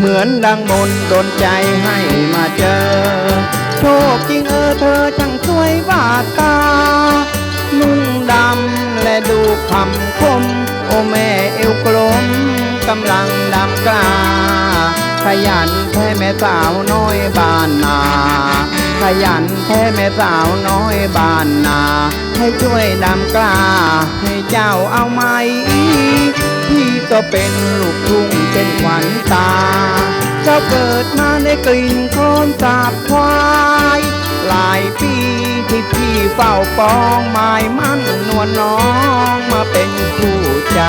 เหมือนดังมนต์ดนใจให้มาเจอ โชคจริงเออเธอช่างสวยบาตา นุ่งดำและดูคำคม โอแม่เอวกลมกำลังดำกล้าขยันแท้แม่สาวน้อยบ้านนา ขยันแท้แม่สาวน้อยบ้านนา ให้ช่วยดำกล้า ให้เจ้าเอาไหมพี่ก็เป็นลูกทุ่งเป็นขวัญตา เจ้าเกิดมาได้กลิ่นโคลนสาบควาย หลายปีที่พี่เฝ้าปองหมายมั่นนวลน้องมาเป็นคู่ใจ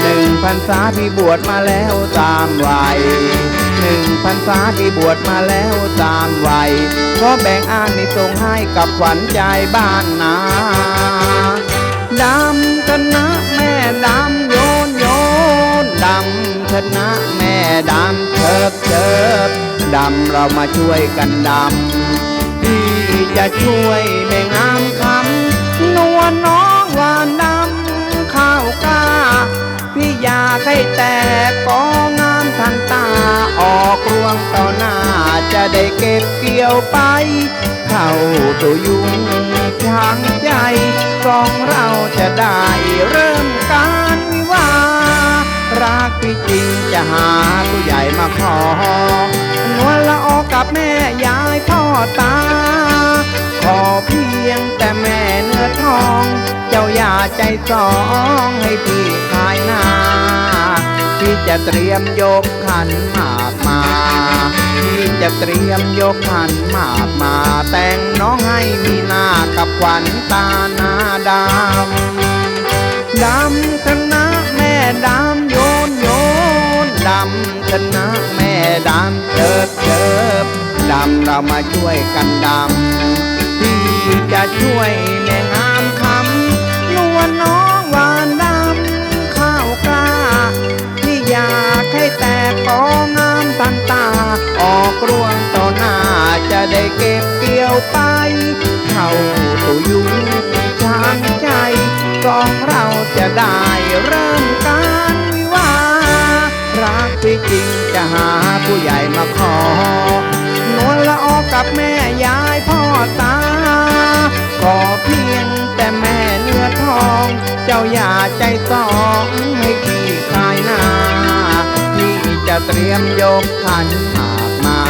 หนึ่งพรรษาพี่บวชมาแล้วตามวัยหนึ่งพรรษาพี่บวชมาแล้วตามวัยขอแบ่งอานิสงส์ให้กับขวัญใจบ้านนา บเชิบดำเรามาช่วยกันดำพี่จะช่วยแม่งามคำนวลน้องหวานดำข้าวกล้า พี่อยากให้แตกกองามทันตา ออกรวงต่อหน้าจะได้เก็บเกี่ยวไป เข้าตัวยุงช้างใจกองเราจะได้เริ่ม มาขอนวลละออกกับแม่ยายพ่อตา ขอเพียงแต่แม่เนื้อทอง เจ้าอย่าใจสองให้พี่ขายหน้าพี่จะเตรียมยกขันหมากมา พี่จะเตรียมยกขันหมากมา แต่งน้องให้มีหน้ากับขวัญตาหน้าดำดำชนะแม่ดำโยนโยนดำชนะ เรามาช่วยกันดำพี่จะช่วยแม่งามคำนวลน้องหวานดำข้าวกล้าที่อยากให้แตกกองามทันตา ออกรวงต่อหน้าจะได้เก็บเกี่ยวไป เข้าตัวยุงช้างใจกองเราจะได้เริ่มกา ยายพ่อตา ขอเพียงแต่แม่เนื้อทอง เจ้าอย่าใจสองให้พี่คายหน้าพี่จะเตรียมยกขันหมากมา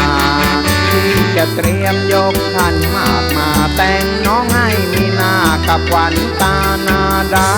พี่จะเตรียมยกขันหมากมาแต่งน้องให้มีหน้ากับวัญตานาดา